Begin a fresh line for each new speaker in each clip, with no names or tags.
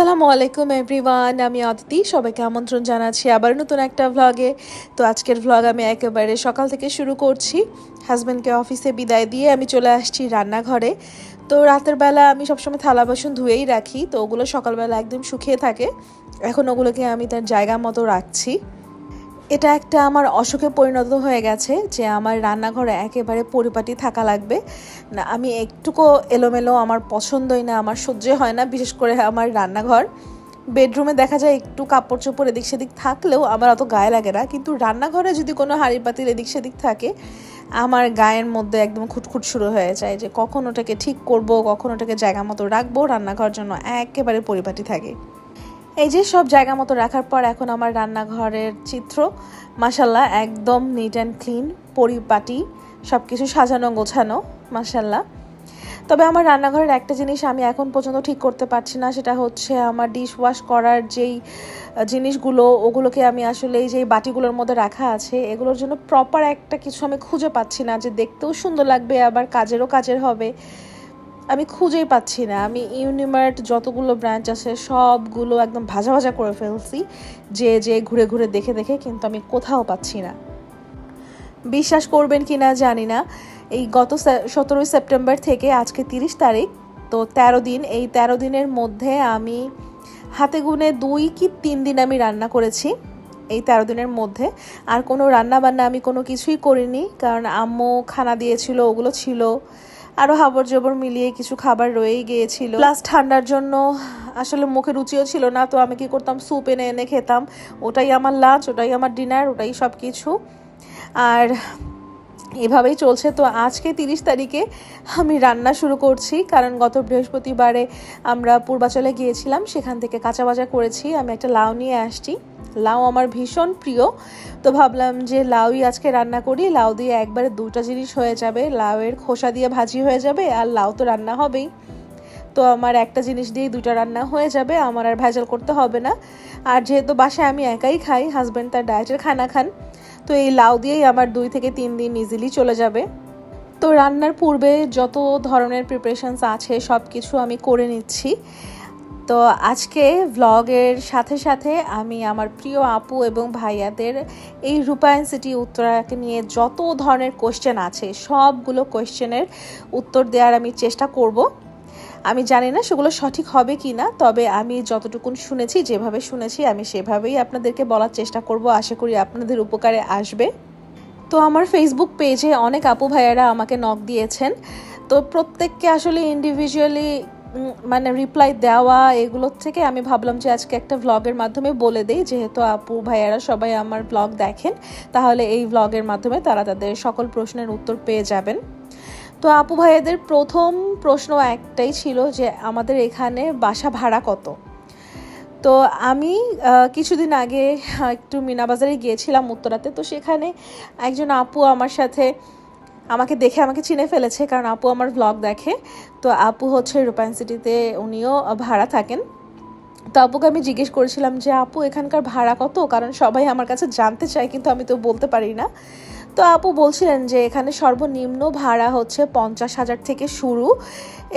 আসসালামু আলাইকুম এভরিওয়ান আমি অদিতি সবাইকে আমন্ত্রণ জানাচ্ছি আবার নতুন একটা ভ্লগে তো আজকের ভ্লগ আমি একেবারে সকাল থেকে শুরু করছি। হাজব্যান্ডকে অফিসে বিদায় দিয়ে আমি চলে আসছি রান্নাঘরে। তো রাতের বেলা আমি সবসময় থালা বাসন ধুয়েই রাখি, তো ওগুলো সকালবেলা একদম শুকিয়ে থাকে। এখন ওগুলোকে আমি তার জায়গা মতো রাখছি। এটা একটা আমার অসুখে পরিণত হয়ে গেছে যে আমার রান্নাঘরে একেবারে পরিপাটি থাকা লাগবে। না, আমি একটুকু এলোমেলো, আমার পছন্দই না, আমার সহ্য হয় না, বিশেষ করে আমার রান্নাঘর। বেডরুমে দেখা যায় একটু কাপড় চোপড় এদিক সেদিক থাকলেও আমার অত গায়ে লাগে না। কিন্তু রান্নাঘরে যদি কোনো হাঁড়ি পাতিল এদিক সেদিক থাকে, আমার গায়ের মধ্যে একদম খুটখুট শুরু হয়ে যায় যে কখন ওটাকে ঠিক করব, কখন ওটাকে জায়গা মতো রাখব। রান্নাঘর জন্য একেবারে পরিপাটি থাকে। এই যে সব জায়গা মতো রাখার পর এখন আমার রান্নাঘরের চিত্র। মাসাল্লাহ একদম নিট অ্যান্ড ক্লিন পরিপাটি সব কিছু সাজানো, গোছানো মাসাল্লাহ তবে আমার রান্নাঘরের একটা জিনিস আমি এখন পর্যন্ত ঠিক করতে পারছি না, সেটা হচ্ছে আমার ডিশ ওয়াশ করার যেই জিনিসগুলো, ওগুলোকে আমি আসলে এই যে বাটিগুলোর মধ্যে রাখা আছে, এগুলোর জন্য প্রপার একটা কিছু আমি খুঁজে পাচ্ছি না যে দেখতেও সুন্দর লাগবে, আবার কাজেরও কাজের হবে। আমি খুঁজেই পাচ্ছি না। আমি ইউনিমার্ট যতগুলো ব্রাঞ্চ আছে, সবগুলো একদম ভাজা ভাজা করে ফেলছি, যে যে, ঘুরে ঘুরে দেখে দেখে, কিন্তু আমি কোথাও পাচ্ছি না। বিশ্বাস করবেন কি না জানি না। এই গত সতেরোই সেপ্টেম্বর থেকে আজকে তিরিশ তারিখ, তো তেরো দিন, এই তেরো দিনের মধ্যে আমি হাতে গুনে দুই কি তিন দিন আমি রান্না করেছি, এই তেরো দিনের মধ্যে। আর কোনো রান্না বান্না আমি কোনো কিছুই করিনি, কারণ আম্মু খানা দিয়েছিল, ওগুলো ছিল। আরও হাবর জবর মিলিয়ে কিছু খাবার রয়েই গিয়েছিল। প্লাস ঠান্ডার জন্য আসলে মুখে রুচিও ছিল না, তো আমি কি করতাম? স্যুপ এনে এনে খেতাম। ওটাই আমার লাঞ্চ ওটাই আমার ডিনার ওটাই সব কিছু আর এভাবেই চলছে। তো আজকে তিরিশ তারিখে আমি রান্না শুরু করছি, কারণ গত বৃহস্পতিবারে আমরা পূর্বাচলে গিয়েছিলাম, সেখান থেকে কাঁচা বাজা করেছি। আমি একটা লাউ নিয়ে আসছি। লাউ আমার ভীষণ প্রিয়। তো ভাবলাম যে লাউই আজকে রান্না করি। লাউ দিয়ে একবারে দুটা জিনিস হয়ে যাবে। লাউয়ের খোসা দিয়ে ভাজি হয়ে যাবে, আর লাউ তো রান্না হবেই। তো আমার একটা জিনিস দিয়েই দুটা রান্না হয়ে যাবে, আমার আর ভেজাল করতে হবে না। আর যেহেতু বাসায় আমি একাই খাই হাজব্যান্ড তার ডায়েটের খানা খান। তো এই লাউ দিয়েই আমার দুই থেকে তিন দিন ইজিলি চলে যাবে। তো রান্নার পূর্বে যত ধরনের প্রিপারেশনস আছে সব কিছু আমি করে নিচ্ছি। তো আজকে ভ্লগের সাথে সাথে আমি আমার প্রিয় আপু এবং ভাইয়াদের এই রূপায়ণ সিটি উত্তরাকে নিয়ে যত ধরনের কোয়েশ্চেন আছে, সবগুলো কোয়েশ্চেনের উত্তর দেওয়ার আমি চেষ্টা করব। আমি জানি না সেগুলো সঠিক হবে কি না তবে আমি যতটুকুন শুনেছি, যেভাবে শুনেছি, আমি সেভাবেই আপনাদেরকে বলার চেষ্টা করব। আশা করি আপনাদের উপকারে আসবে। তো আমার ফেসবুক পেজে অনেক আপু ভাইয়ারা আমাকে নক দিয়েছেন। তো প্রত্যেককে আসলে ইন্ডিভিজুয়ালি মানে রিপ্লাই দেওয়া, এগুলোর থেকে আমি ভাবলাম যে আজকে একটা ভ্লগের মাধ্যমে বলে দিই। যেহেতু আপু ভাইয়ারা সবাই আমার ভ্লগ দেখেন, তাহলে এই ভ্লগের মাধ্যমে তারা তাদের সকল প্রশ্নের উত্তর পেয়ে যাবেন। তো আপু ভাইয়াদের প্রথম প্রশ্ন একটাই ছিল যে আমাদের এখানে বাসা ভাড়া কত? তো আমি কিছুদিন আগে একটু মিনাবাজারে গিয়েছিলাম উত্তরাতে, তো সেখানে একজন আপু আমার সাথে আমাকে দেখে আমাকে চিনে ফেলেছে, কারণ আপু আমার ভ্লগ দেখে। তো আপু হচ্ছে রূপায়ণ সিটিতে উনিও ভাড়া থাকেন। তো আপুকে আমি জিজ্ঞেস করেছিলাম যে, আপু, এখানকার ভাড়া কত? কারণ সবাই আমার কাছে জানতে চায়, কিন্তু আমি তো বলতে পারি না। তো আপু বলছিলেন যে, এখানে সর্বনিম্ন ভাড়া হচ্ছে পঞ্চাশ হাজার থেকে শুরু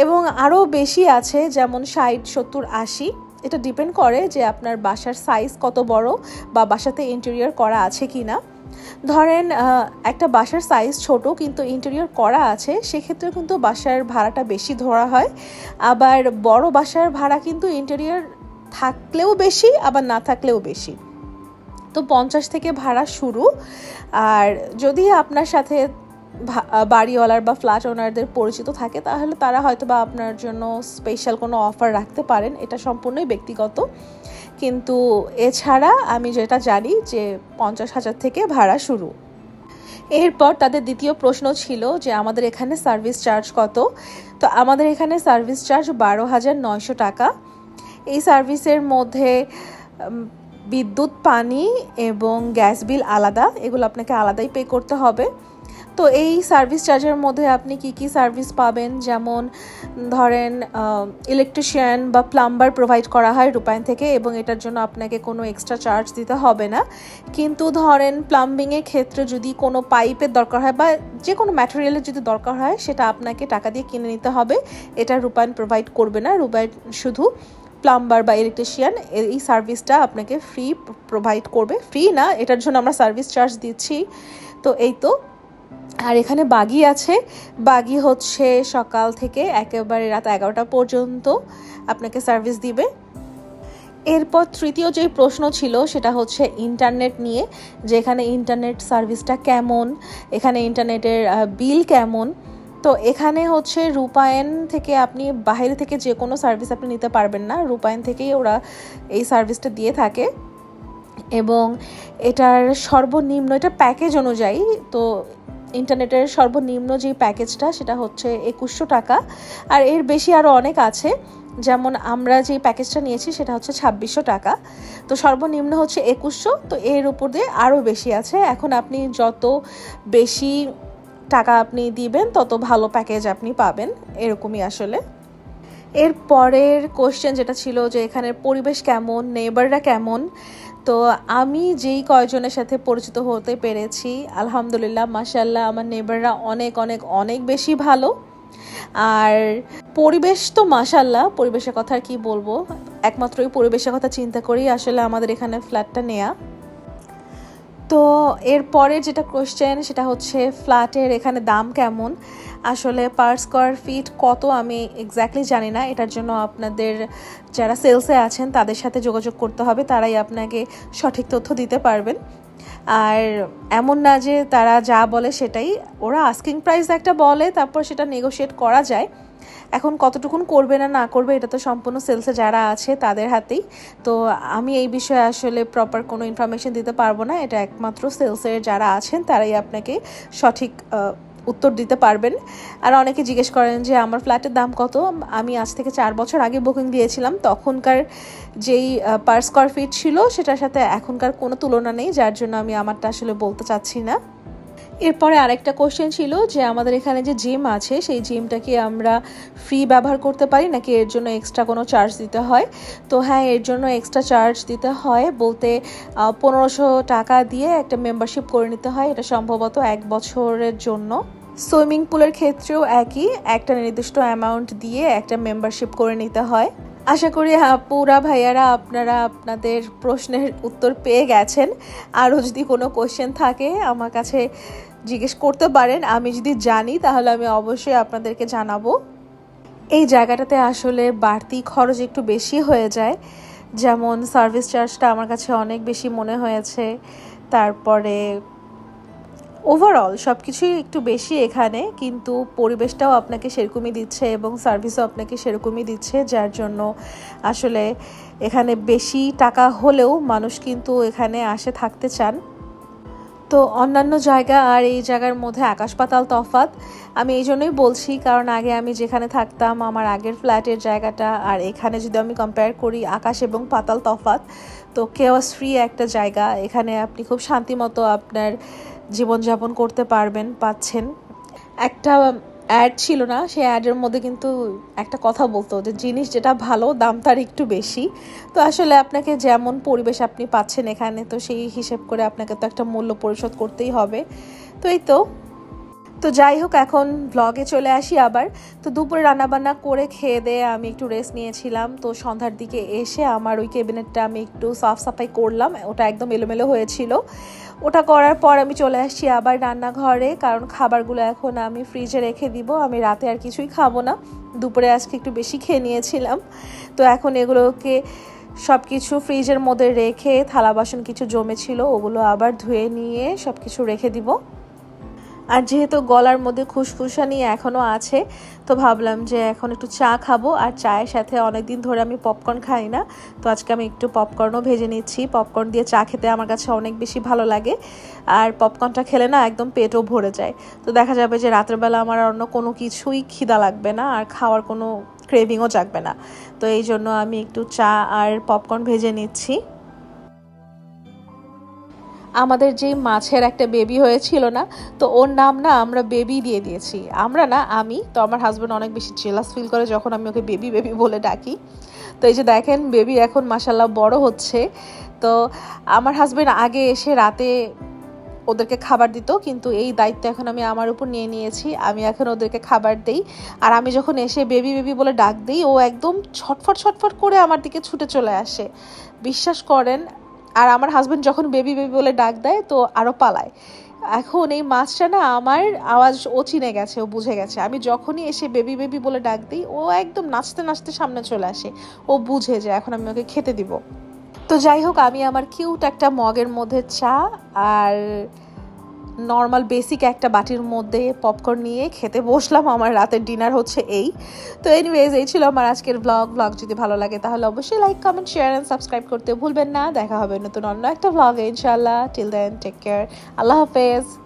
এবং আরও বেশি আছে, যেমন ষাট, সত্তর, আশি। এটা ডিপেন্ড করে যে আপনার বাসার সাইজ কত বড় বা বাসাতে ইন্টেরিয়র করা আছে কি না। ধরেন একটা বাসার সাইজ ছোট কিন্তু ইন্টেরিয়র করা আছে সেক্ষেত্রে কিন্তু বাসার ভাড়াটা বেশি ধরা হয়। আবার বড় বাসার ভাড়া কিন্তু ইন্টেরিয়র থাকলেও বেশি, আবার না থাকলেও বেশি। তো পঞ্চাশ থেকে ভাড়া শুরু। আর যদি আপনার সাথে বাড়িওয়ালার বা ফ্ল্যাট ওনারদের পরিচিত থাকে, তাহলে তারা হয়তো বা আপনার জন্য স্পেশাল কোনো অফার রাখতে পারেন। এটা সম্পূর্ণই ব্যক্তিগত। কিন্তু এছাড়া আমি যেটা জানি যে পঞ্চাশ হাজার থেকে ভাড়া শুরু। এরপর তাদের দ্বিতীয় প্রশ্ন ছিল যে আমাদের এখানে সার্ভিস চার্জ কত? তো আমাদের এখানে সার্ভিস চার্জ বারো হাজার নয়শো টাকা। এই সার্ভিসের মধ্যে বিদ্যুৎ, পানি এবং গ্যাস বিল আলাদা, এগুলো আপনাকে আলাদাই পে করতে হবে। তো এই সার্ভিস চার্জের মধ্যে আপনি কি কি সার্ভিস পাবেন? যেমন, ধরেন ইলেকট্রিশিয়ান বা প্লাম্বার প্রোভাইড করা হয় রূপায়ণ থেকে এবং এটার জন্য আপনাকে কোনো এক্সট্রা চার্জ দিতে হবে না। কিন্তু ধরেন প্লাম্বিংয়ের ক্ষেত্রে যদি কোনো পাইপের দরকার হয় বা যে কোনো ম্যাটেরিয়ালের যদি দরকার হয়, সেটা আপনাকে টাকা দিয়ে কিনে নিতে হবে। এটা রূপায়ণ প্রোভাইড করবে না। রূপায়ণ শুধু প্লাম্বার বা ইলেকট্রিশিয়ান এই সার্ভিসটা আপনাকে ফ্রি প্রোভাইড করবে। ফ্রি না, এটার জন্য আমরা সার্ভিস চার্জ দিচ্ছি। তো এই তো। আর এখানে বাগি আছে। বাগি হচ্ছে সকাল থেকে একেবারে রাত এগারোটা পর্যন্ত আপনাকে সার্ভিস দিবে। এরপর তৃতীয় যে প্রশ্ন ছিল, সেটা হচ্ছে ইন্টারনেট নিয়ে, যে এখানে ইন্টারনেট সার্ভিসটা কেমন? এখানে ইন্টারনেটের বিল কেমন? তো এখানে হচ্ছে রূপায়ণ থেকে আপনি বাইরে থেকে যে কোনো সার্ভিস আপনি নিতে পারবেন না। রূপায়ণ থেকেই ওরা এই সার্ভিসটা দিয়ে থাকে। এবং এটার সর্বনিম্ন, এটা প্যাকেজ অনুযায়ী, তো ইন্টারনেটের সর্বনিম্ন যে প্যাকেজটা সেটা হচ্ছে একুশশো টাকা। আর এর বেশি আরও অনেক আছে। যেমন আমরা যে প্যাকেজটা নিয়েছি, সেটা হচ্ছে ছাব্বিশশো টাকা। তো সর্বনিম্ন হচ্ছে একুশশো, তো এর উপর দিয়ে আরও বেশি আছে। এখন আপনি যত বেশি টাকা আপনি দিবেন, তত ভালো প্যাকেজ আপনি পাবেন, এরকমই আসলে। এর পরের কোশ্চেন যেটা ছিল যে এখানের পরিবেশ কেমন নেবাররা কেমন? তো আমি যেই কয়জনের সাথে পরিচিত হতে পেরেছি, আলহামদুলিল্লাহ মাসাল্লাহ আমার নেবাররা অনেক অনেক অনেক বেশি ভালো। আর পরিবেশ তো মাসাল্লাহ পরিবেশের কথা আর কি বলব? একমাত্র ওই পরিবেশের কথা চিন্তা করেই আসলে আমাদের এখানে ফ্ল্যাটটা নেয়া। তো এরপরে যেটা কোশ্চেন সেটা হচ্ছে ফ্ল্যাটের এখানে দাম কেমন? আসলে পার স্কোয়ার ফিট কত আমি এক্স্যাক্টলি জানি না। এটার জন্য আপনাদের যারা সেলসে আছেন, তাদের সাথে যোগাযোগ করতে হবে। তারাই আপনাকে সঠিক তথ্য দিতে পারবেন। আর এমন না যে তারা যা বলে সেটাই। ওরা আস্কিং প্রাইস একটা বলে, তারপর সেটা নেগোশিয়েট করা যায়। এখন কতটুকুন করবে না না করবে, এটা তো সম্পূর্ণ সেলসে যারা আছে তাদের হাতেই। তো আমি এই বিষয়ে আসলে প্রপার কোনো ইনফরমেশন দিতে পারব না, এটা একমাত্র সেলসের যারা আছেন তারাই আপনাকে সঠিক উত্তর দিতে পারবেন। আর অনেকে জিজ্ঞেস করেন যে আমার ফ্ল্যাটের দাম কত? আমি আজ থেকে চার বছর আগে বুকিং দিয়েছিলাম, তখনকার যেই পার স্কোয়ার ফিট ছিল, সেটার সাথে এখনকার কোনো তুলনা নেই, যার জন্য আমি আমারটা আসলে বলতে চাচ্ছি না। এরপরে আরেকটা কোশ্চেন ছিল যে আমাদের এখানে যে জিম আছে, সেই জিমটা কি আমরা ফ্রি ব্যবহার করতে পারি নাকি এর জন্য এক্সট্রা কোনো চার্জ দিতে হয়? তো হ্যাঁ এর জন্য এক্সট্রা চার্জ দিতে হয় বলতে পনেরোশো টাকা দিয়ে একটা মেম্বারশিপ করে নিতে হয়, এটা সম্ভবত এক বছরের জন্য। সুইমিং পুলের ক্ষেত্রেও একই, একটা নির্দিষ্ট অ্যামাউন্ট দিয়ে একটা মেম্বারশিপ করে নিতে হয়। আশা করি পুরা ভাইয়ারা, আপনারা আপনাদের প্রশ্নের উত্তর পেয়ে গেছেন। আরও যদি কোনো কোশ্চেন থাকে, আমার কাছে জিজ্ঞেস করতে পারেন। আমি যদি জানি, তাহলে আমি অবশ্যই আপনাদেরকে জানাব। এই জায়গাটাতে আসলে বাড়তি খরচ একটু বেশি হয়ে যায়। যেমন সার্ভিস চার্জটা আমার কাছে অনেক বেশি মনে হয়েছে। তারপরে ওভারঅল সব কিছুই একটু বেশি এখানে, কিন্তু পরিবেশটাও আপনাকে সেরকমই দিচ্ছে এবং সার্ভিসও আপনাকে সেরকমই দিচ্ছে, যার জন্য আসলে এখানে বেশি টাকা হলেও মানুষ কিন্তু এখানে আসে থাকতে চান। তো অন্যান্য জায়গা আর এই জায়গার মধ্যে আকাশ পাতাল তফাত আমি এই জন্যই বলছি, কারণ আগে আমি যেখানে থাকতাম, আমার আগের ফ্ল্যাটের জায়গাটা, আর এখানে যদি আমি কম্পেয়ার করি, আকাশ এবং পাতাল তফাত তো কেওয়াস ফ্রি একটা জায়গা। এখানে আপনি খুব শান্তিমতো আপনার জীবনযাপন করতে পারবেন, পাচ্ছেন। একটা অ্যাড ছিল না, সেই অ্যাডের মধ্যে কিন্তু একটা কথা বলতো যে জিনিস যেটা ভালো, দাম তার একটু বেশি। তো আসলে আপনাকে যেমন পরিবেশ আপনি পাচ্ছেন এখানে, তো সেই হিসেব করে আপনাকে তো একটা মূল্য পরিশোধ করতেই হবে। তো এই তো। তো যাই হোক, এখন ব্লগে চলে আসি আবার। তো দুপুরে রান্নাবান্না করে খেয়ে দিয়ে আমি একটু রেস্ট নিয়েছিলাম। তো সন্ধ্যার দিকে এসে আমার ওই ক্যাবিনেটটা আমি একটু সাফ সাফাই করলাম, ওটা একদম এলোমেলো হয়েছিল। ওটা করার পর আমি চলে আসছি আবার রান্নাঘরে, কারণ খাবারগুলো এখন আমি ফ্রিজে রেখে দিব। আমি রাতে আর কিছুই খাব না। দুপুরে আজকে একটু বেশি খেয়ে নিয়েছিলাম। তো এখন এগুলোকে সব কিছু ফ্রিজের মধ্যে রেখে থালা বাসন কিছু জমেছিল, ওগুলো আবার ধুয়ে নিয়ে সব কিছু রেখে দিব। আর যেহেতু গলার মধ্যে খুশখুশানি এখনও আছে, তো ভাবলাম যে এখন একটু চা খাব। আর চায়ের সাথে অনেক দিন ধরে আমি পপকর্ন খাই না, তো আজকে আমি একটু পপকর্নও ভেজে নিচ্ছি। পপকর্ন দিয়ে চা খেতে আমার কাছে অনেক বেশি ভালো লাগে। আর পপকর্নটা খেলে না একদম পেটও ভরে যায়। তো দেখা যাবে যে রাত্রেবেলা আমার অন্য কোনো কিছুই খিদা লাগবে না, আর খাওয়ার কোনো ক্রেভিংও জাগবে না। তো এই জন্য আমি একটু চা আর পপকর্ন ভেজে নিচ্ছি। আমাদের যেই মাছের একটা বেবি হয়েছিল না, তো ওর নাম না আমরা বেবি দিয়ে দিয়েছি। আমরা না, আমি, তো আমার হাজব্যান্ড অনেক বেশি জেলাস ফিল করে যখন আমি ওকে বেবি বেবি বলে ডাকি। তো এই যে দেখেন বেবি এখন মাসাল্লাহ বড় হচ্ছে। তো আমার হাজব্যান্ড আগে এসে রাতে ওদেরকে খাবার দিত, কিন্তু এই দায়িত্ব এখন আমি আমার উপর নিয়ে নিয়েছি। আমি এখন ওদেরকে খাবার দেই। আর আমি যখন এসে বেবি বেবি বলে ডাক দিই, ও একদম ছটফট ছটফট করে আমার দিকে ছুটে চলে আসে। বিশ্বাস করেন আর আমার হাজব্যান্ড যখন বেবি বেবি বলে ডাক দেয়, তো আরও পালায়। এখন এই মাছটা না আমার আওয়াজ ও চিনে গেছে, ও বুঝে গেছে। আমি যখনই এসে বেবি বেবি বলে ডাক দিই, ও একদম নাচতে নাচতে সামনে চলে আসে। ও বুঝে যে এখন আমি ওকে খেতে দিব। তো যাই হোক, আমি আমার কিউট একটা মগের মধ্যে চা আর নর্মাল বেসিক একটা বাটির মধ্যে পপকর্ন নিয়ে খেতে বসলাম। আমার রাতের ডিনার হচ্ছে এই। তো এনিওয়েজ এই ছিল আমার আজকের ব্লগ ব্লগ যদি ভালো লাগে তাহলে অবশ্যই like comment share and subscribe করতে ভুলবেন না। দেখা হবে নতুন অন্য একটা ব্লগে ইনশাল্লাহ টিল দেন টেক কেয়ার আল্লাহ হাফেজ।